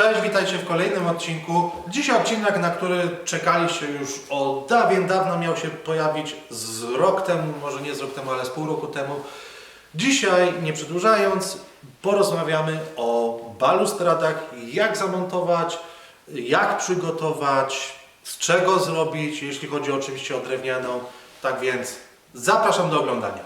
Cześć, witajcie w kolejnym odcinku. Dzisiaj odcinek, na który czekaliście już od dawien dawno miał się pojawić z rok temu, może nie z rok temu, ale z pół roku temu. Dzisiaj, nie przedłużając, porozmawiamy o balustradach, jak zamontować, jak przygotować, z czego zrobić, jeśli chodzi oczywiście o drewnianą. Tak więc zapraszam do oglądania.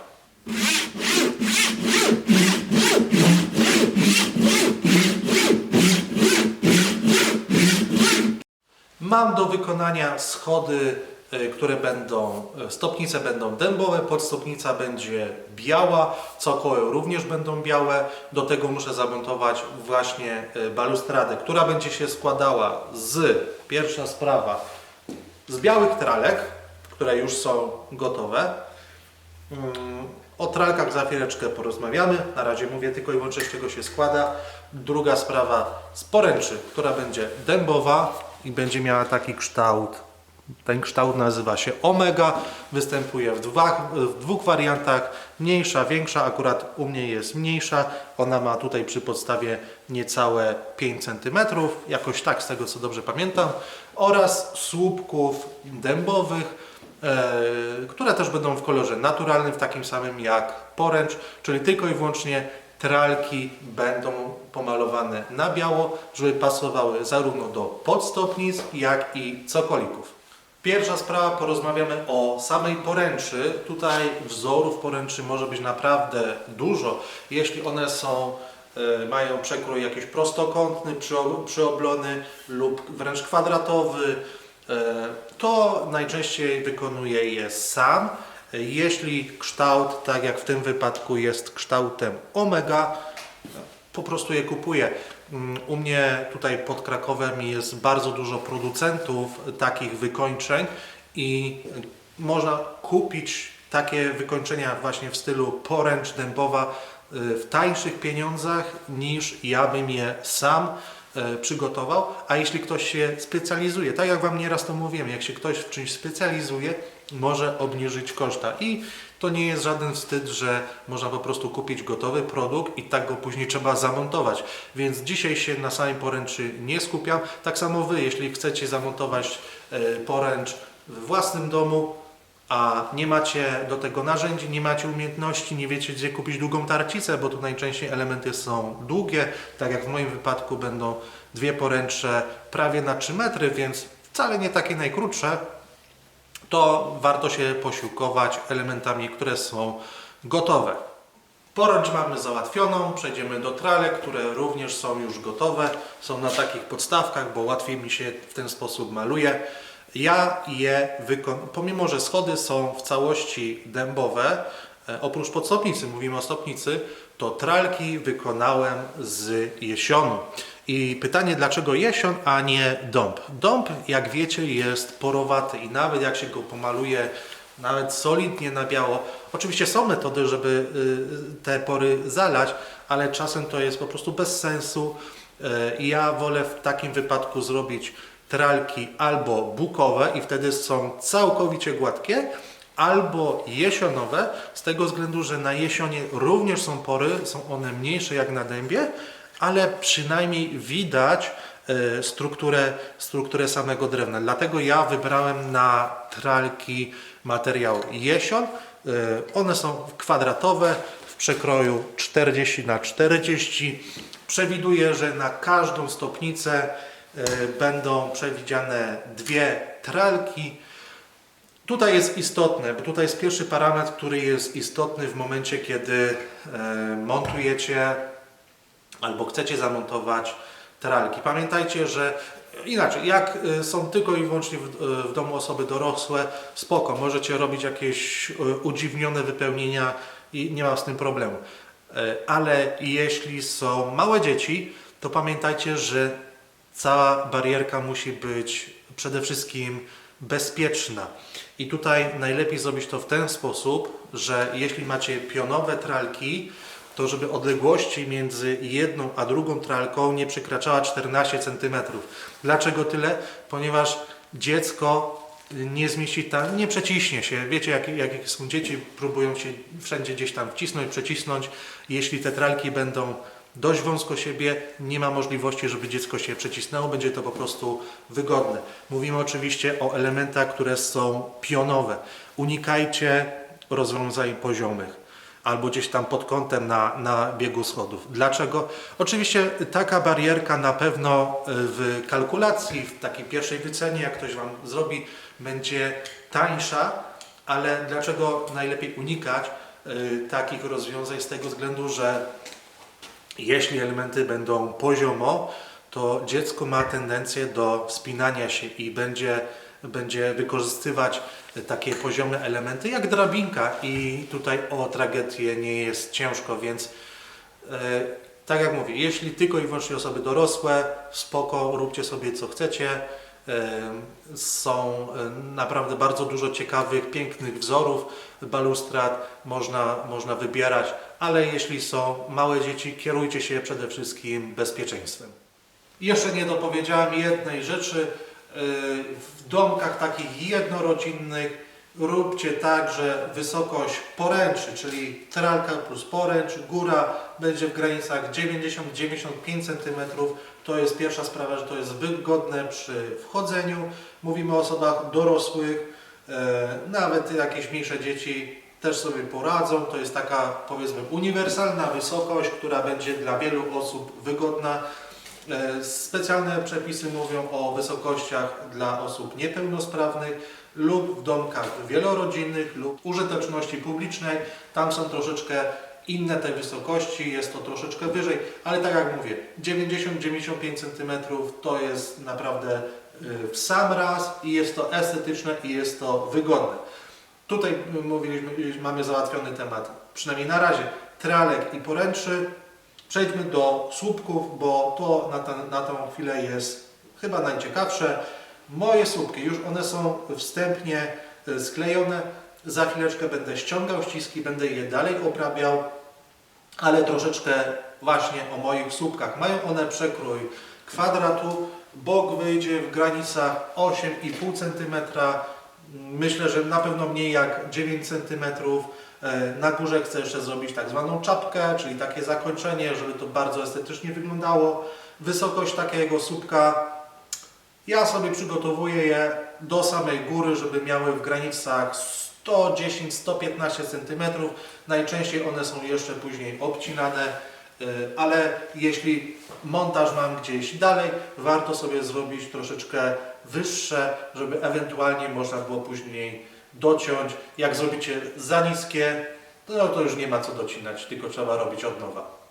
Mam do wykonania schody, y, które będą, y, stopnice będą dębowe, podstopnica będzie biała, cokoły również będą białe. Do tego muszę zamontować właśnie y, balustradę, która będzie się składała z, pierwsza sprawa, z białych tralek, które już są gotowe. Mm, O tralkach za chwileczkę porozmawiamy. Na razie mówię tylko i wyłącznie z czego się składa. Druga sprawa z poręczy, która będzie dębowa i będzie miała taki kształt. Ten kształt nazywa się omega. Występuje w, dwa, w dwóch wariantach. Mniejsza, większa. Akurat u mnie jest mniejsza. Ona ma tutaj przy podstawie niecałe 5 cm. Jakoś tak z tego co dobrze pamiętam. Oraz słupków dębowych e, które też będą w kolorze naturalnym, w takim samym jak poręcz, czyli tylko i wyłącznie tralki będą pomalowane na biało, żeby pasowały zarówno do podstopnic, jak i cokolików. Pierwsza sprawa, porozmawiamy o samej poręczy. Tutaj wzorów poręczy może być naprawdę dużo. Jeśli one są, e, mają przekrój jakiś prostokątny, przyo- przyoblony lub wręcz kwadratowy, e, to najczęściej wykonuje je sam. Jeśli kształt, tak jak w tym wypadku, jest kształtem omega, po prostu je kupuję. Mm, U mnie tutaj pod Krakowem jest bardzo dużo producentów takich wykończeń i można kupić takie wykończenia właśnie w stylu poręcz dębowa y, w tańszych pieniądzach niż ja bym je sam e, przygotował. A jeśli ktoś się specjalizuje, tak jak Wam nieraz to mówiłem, jak się ktoś w czymś specjalizuje, może obniżyć koszta. I to nie jest żaden wstyd, że można po prostu kupić gotowy produkt i tak go później trzeba zamontować. Więc dzisiaj się na samej poręczy nie skupiam. Tak samo Wy, jeśli chcecie zamontować e, poręcz w własnym domu, a nie macie do tego narzędzi, nie macie umiejętności, nie wiecie gdzie kupić długą tarcicę, bo tu najczęściej elementy są długie, tak jak w moim wypadku będą dwie poręcze prawie na 3 metry, więc wcale nie takie najkrótsze, to warto się posiłkować elementami, które są gotowe. Poręcz mamy załatwioną, przejdziemy do tralek, które również są już gotowe. Są na takich podstawkach, bo łatwiej mi się w ten sposób maluje. Ja je wykonuję, pomimo że schody są w całości dębowe, e, oprócz podstopnicy, mówimy o stopnicy, to tralki wykonałem z jesionu. I pytanie, dlaczego jesion, a nie dąb? Dąb, jak wiecie, jest porowaty i nawet jak się go pomaluje nawet solidnie na biało. Oczywiście są metody, żeby y, te pory zalać, ale czasem to jest po prostu bez sensu. Y, ja wolę w takim wypadku zrobić tralki albo bukowe i wtedy są całkowicie gładkie, albo jesionowe, z tego względu, że na jesionie również są pory, są one mniejsze jak na dębie, ale przynajmniej widać e, strukturę, strukturę samego drewna. Dlatego ja wybrałem na tralki materiał jesion. E, One są kwadratowe w przekroju 40 na 40. Przewiduję, że na każdą stopnicę e, będą przewidziane dwie tralki. Tutaj jest istotne, bo tutaj jest pierwszy parametr, który jest istotny w momencie, kiedy montujecie albo chcecie zamontować tralki. Pamiętajcie, że inaczej, jak y, są tylko i wyłącznie w, y, w domu osoby dorosłe, spoko, możecie robić jakieś y, udziwnione wypełnienia i nie ma z tym problemu. Y, Ale jeśli są małe dzieci, to pamiętajcie, że cała barierka musi być przede wszystkim bezpieczna. I tutaj najlepiej zrobić to w ten sposób, że jeśli macie pionowe tralki, to żeby odległości między jedną a drugą tralką nie przekraczała 14 cm. Dlaczego tyle? Ponieważ dziecko nie zmieści tam, nie przeciśnie się. Wiecie, jak, jak są dzieci, próbują się wszędzie gdzieś tam wcisnąć, przecisnąć. Jeśli te tralki będą dość wąsko siebie, nie ma możliwości, żeby dziecko się przecisnęło, będzie to po prostu wygodne. Mówimy oczywiście o elementach, które są pionowe. Unikajcie rozwiązań poziomych albo gdzieś tam pod kątem na, na biegu schodów. Dlaczego? Oczywiście taka barierka na pewno y, w kalkulacji, w takiej pierwszej wycenie, jak ktoś Wam zrobi, będzie tańsza, ale dlaczego najlepiej unikać y, takich rozwiązań? Z tego względu, że jeśli elementy będą poziomo, to dziecko ma tendencję do spinania się i będzie, będzie wykorzystywać takie poziome elementy jak drabinka i tutaj o tragedię nie jest ciężko, więc e, tak jak mówię, jeśli tylko i wyłącznie osoby dorosłe, spoko, róbcie sobie co chcecie. E, Są e, naprawdę bardzo dużo ciekawych, pięknych wzorów balustrad, można, można wybierać, ale jeśli są małe dzieci, kierujcie się przede wszystkim bezpieczeństwem. Jeszcze nie dopowiedziałem jednej rzeczy. W domkach takich jednorodzinnych róbcie tak, że wysokość poręczy, czyli tralka plus poręcz, góra będzie w granicach 90-95 cm. To jest pierwsza sprawa, że to jest wygodne przy wchodzeniu. Mówimy o osobach dorosłych, e, nawet jakieś mniejsze dzieci też sobie poradzą. To jest taka powiedzmy uniwersalna wysokość, która będzie dla wielu osób wygodna. E, Specjalne przepisy mówią o wysokościach dla osób niepełnosprawnych lub w domkach wielorodzinnych lub użyteczności publicznej. Tam są troszeczkę inne te wysokości, jest to troszeczkę wyżej, ale tak jak mówię, 90-95 cm to jest naprawdę y, w sam raz i jest to estetyczne i jest to wygodne. Tutaj mówiliśmy, mamy załatwiony temat, przynajmniej na razie, tralek i poręczy. Przejdźmy do słupków, bo to na, ten, na tą chwilę jest chyba najciekawsze. Moje słupki, już one są wstępnie e, sklejone. Za chwileczkę będę ściągał ściski, będę je dalej obrabiał, ale troszeczkę właśnie o moich słupkach. Mają one przekrój kwadratu, bok wyjdzie w granicach 8,5 cm. Myślę, że na pewno mniej jak 9 cm. E, Na górze chcę jeszcze zrobić tak zwaną czapkę, czyli takie zakończenie, żeby to bardzo estetycznie wyglądało. Wysokość takiego słupka ja sobie przygotowuję je do samej góry, żeby miały w granicach 110-115 cm. Najczęściej one są jeszcze później obcinane, y, ale jeśli montaż mam gdzieś dalej, warto sobie zrobić troszeczkę wyższe, żeby ewentualnie można było później dociąć. Jak zrobicie za niskie, no to już nie ma co docinać, tylko trzeba robić od nowa.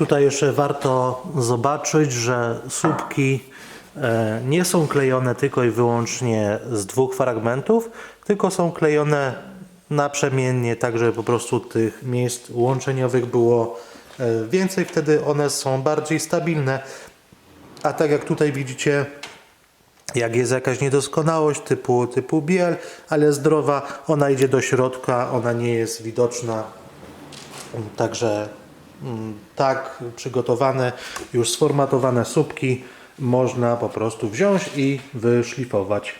Tutaj jeszcze warto zobaczyć, że słupki e, nie są klejone tylko i wyłącznie z dwóch fragmentów, tylko są klejone naprzemiennie, tak żeby po prostu tych miejsc łączeniowych było e, więcej. Wtedy one są bardziej stabilne. A tak jak tutaj widzicie, jak jest jakaś niedoskonałość typu, typu biel, ale zdrowa, ona idzie do środka, ona nie jest widoczna. Także tak przygotowane, już sformatowane słupki można po prostu wziąć i wyszlifować.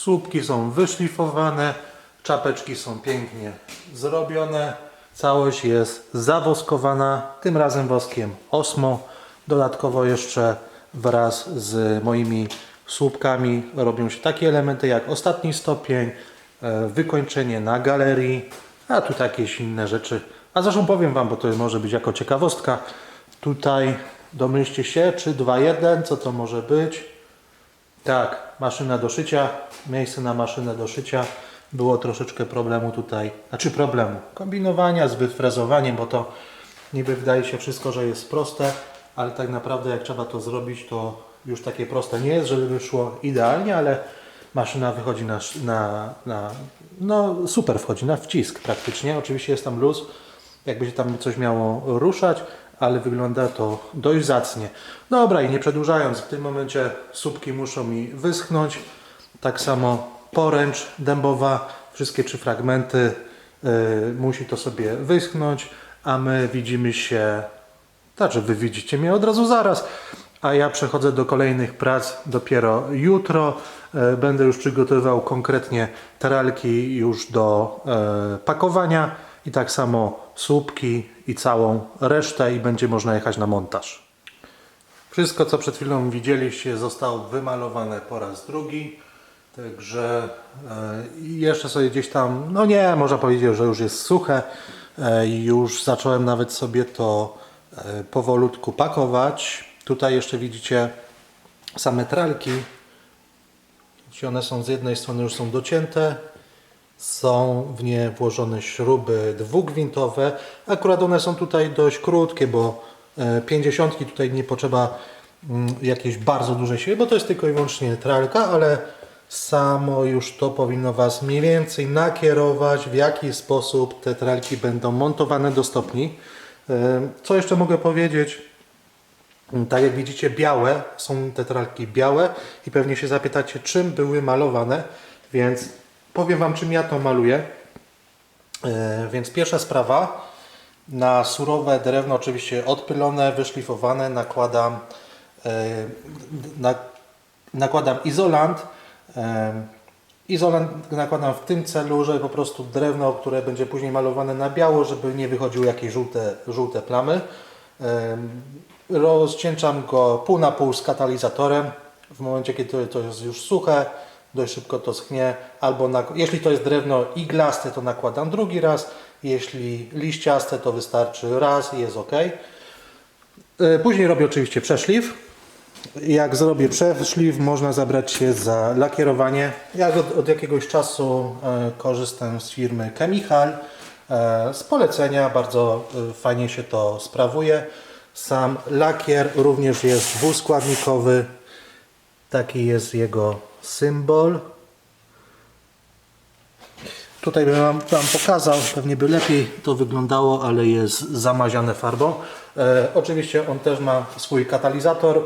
Słupki są wyszlifowane, czapeczki są pięknie zrobione. Całość jest zawoskowana, tym razem woskiem Osmo. Dodatkowo jeszcze wraz z moimi słupkami robią się takie elementy jak ostatni stopień, e, wykończenie na galerii, a tu jakieś inne rzeczy. A zresztą powiem Wam, bo to może być jako ciekawostka. Tutaj domyślcie się, czy 2.1, co to może być. Tak, maszyna do szycia, miejsce na maszynę do szycia. Było troszeczkę problemu tutaj, znaczy problemu, kombinowania z wyfrezowaniem, bo to niby wydaje się wszystko, że jest proste, ale tak naprawdę jak trzeba to zrobić, to już takie proste nie jest, żeby wyszło idealnie, ale maszyna wychodzi na, na, na no super wchodzi, na wcisk praktycznie. Oczywiście jest tam luz, jakby się tam coś miało ruszać, ale wygląda to dość zacnie. Dobra i nie przedłużając, w tym momencie słupki muszą mi wyschnąć. Tak samo poręcz dębowa, wszystkie trzy fragmenty y, musi to sobie wyschnąć, a my widzimy się, znaczy wy widzicie mnie od razu zaraz, a ja przechodzę do kolejnych prac dopiero jutro. E, Będę już przygotowywał konkretnie taralki już do e, pakowania i tak samo słupki i całą resztę i będzie można jechać na montaż. Wszystko, co przed chwilą widzieliście, zostało wymalowane po raz drugi. Także e, jeszcze sobie gdzieś tam, no nie, można powiedzieć, że już jest suche. E, już zacząłem nawet sobie to e, powolutku pakować. Tutaj jeszcze widzicie same tralki. One są z jednej strony już są docięte, są w nie włożone śruby dwugwintowe. Akurat one są tutaj dość krótkie, bo e, 50 tutaj nie potrzeba mm, jakiejś bardzo dużej siły, bo to jest tylko i wyłącznie tralka, ale samo już to powinno Was mniej więcej nakierować, w jaki sposób te tralki będą montowane do stopni. E, Co jeszcze mogę powiedzieć? Tak jak widzicie, białe są te tralki białe i pewnie się zapytacie, czym były malowane, więc powiem Wam, czym ja to maluję. E, Więc pierwsza sprawa, na surowe drewno oczywiście odpylone, wyszlifowane nakładam, e, na, nakładam izolant. E, Izolant nakładam w tym celu, że po prostu drewno, które będzie później malowane na biało, żeby nie wychodziły jakieś żółte, żółte plamy. Em, Rozcieńczam go pół na pół z katalizatorem. W momencie, kiedy to jest już suche, dość szybko to schnie. Albo na, jeśli to jest drewno iglaste, to nakładam drugi raz. Jeśli liściaste, to wystarczy raz i jest ok. E, Później robię oczywiście przeszlif. Jak zrobię przeszlif, można zabrać się za lakierowanie. Ja od, od jakiegoś czasu e, korzystam z firmy Chemical. E, z polecenia bardzo fajnie się to sprawuje. Sam lakier również jest dwuskładnikowy. Taki jest jego symbol. Tutaj bym wam, wam pokazał, pewnie by lepiej to wyglądało, ale jest zamaziane farbą. E, oczywiście on też ma swój katalizator.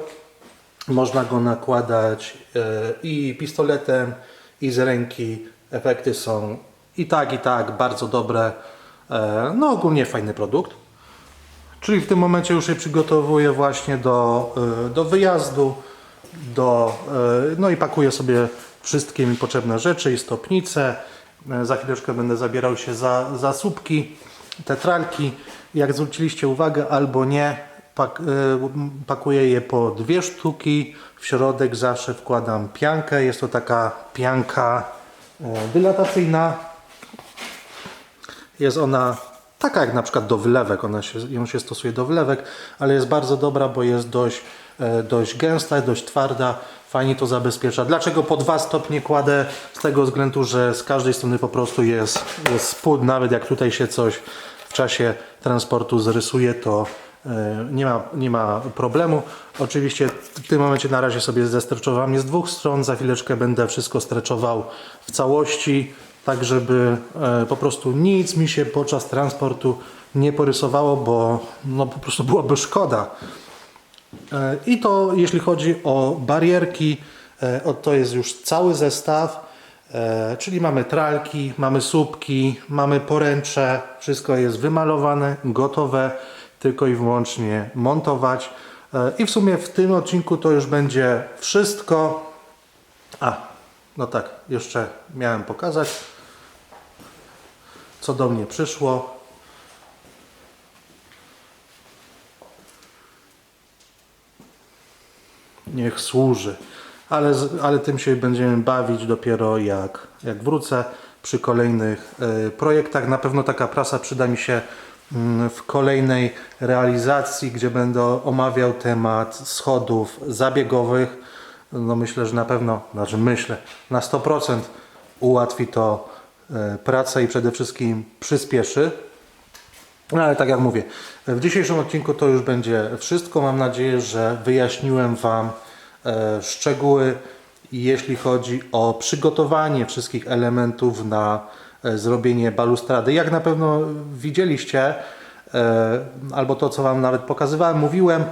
Można go nakładać e, i pistoletem, i z ręki. Efekty są i tak, i tak bardzo dobre. E, no ogólnie fajny produkt. Czyli w tym momencie już się przygotowuję właśnie do, e, do wyjazdu, do, e, no i pakuję sobie wszystkie mi potrzebne rzeczy i stopnice. E, Za chwileczkę będę zabierał się za, za słupki, te tralki. Jak zwróciliście uwagę albo nie, pak, e, pakuję je po dwie sztuki. W środek zawsze wkładam piankę. Jest to taka pianka dylatacyjna. Jest ona taka jak na przykład do wylewek, ona się, ją się stosuje do wylewek, ale jest bardzo dobra, bo jest dość, dość gęsta, dość twarda, fajnie to zabezpiecza. Dlaczego po dwa stopnie kładę? Z tego względu, że z każdej strony po prostu jest, jest spód, nawet jak tutaj się coś w czasie transportu zrysuje, to e, nie ma, nie ma problemu. Oczywiście w tym momencie na razie sobie zestreczowałem z dwóch stron, za chwileczkę będę wszystko streczował w całości tak żeby e, po prostu nic mi się podczas transportu nie porysowało, bo no po prostu byłoby szkoda. E, I to jeśli chodzi o barierki, e, to jest już cały zestaw, e, czyli mamy tralki, mamy słupki, mamy poręcze, wszystko jest wymalowane, gotowe, tylko i wyłącznie montować. I w sumie w tym odcinku to już będzie wszystko. A, No tak, jeszcze miałem pokazać, co do mnie przyszło. Niech służy. Ale, ale tym się będziemy bawić dopiero jak, jak wrócę przy kolejnych e, projektach. Na pewno taka prasa przyda mi się mm, w kolejnej realizacji, gdzie będę omawiał temat schodów zabiegowych. No myślę, że na pewno, znaczy myślę, na 100% ułatwi to e, pracę i przede wszystkim przyspieszy. No ale tak jak mówię, w dzisiejszym odcinku to już będzie wszystko. Mam nadzieję, że wyjaśniłem Wam szczegóły, jeśli chodzi o przygotowanie wszystkich elementów na e, zrobienie balustrady. Jak na pewno widzieliście, e, albo to co Wam nawet pokazywałem, mówiłem,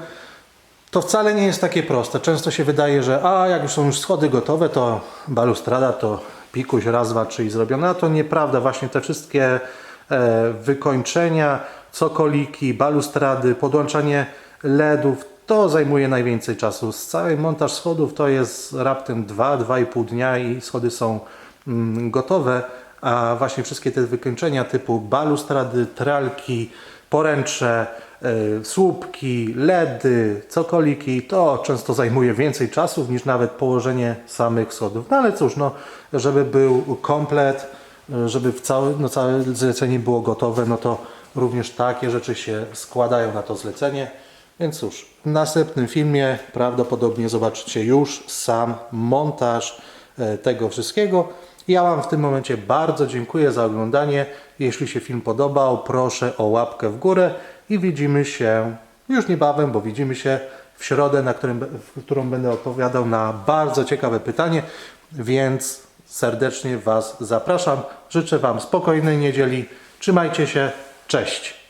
to wcale nie jest takie proste. Często się wydaje, że a jak już są już schody gotowe, to balustrada to pikuś raz, dwa, trzy i zrobione. A to nieprawda. Właśnie te wszystkie e, wykończenia, cokoliki, balustrady, podłączanie LEDów, to zajmuje najwięcej czasu. Z cały montaż schodów to jest raptem 2-2,5 dnia i schody są mm, gotowe. A właśnie wszystkie te wykończenia typu balustrady, tralki, poręcze, e, słupki, LEDy, cokoliki, to często zajmuje więcej czasu niż nawet położenie samych schodów. No ale cóż, no, żeby był komplet, e, żeby w całe, no, całe zlecenie było gotowe, no to również takie rzeczy się składają na to zlecenie. Więc cóż, w następnym filmie prawdopodobnie zobaczycie już sam montaż e, tego wszystkiego. Ja Wam w tym momencie bardzo dziękuję za oglądanie. Jeśli się film podobał, proszę o łapkę w górę i widzimy się już niebawem, bo widzimy się w środę, na którym, w którą będę odpowiadał na bardzo ciekawe pytanie, więc serdecznie Was zapraszam. Życzę Wam spokojnej niedzieli. Trzymajcie się. Cześć.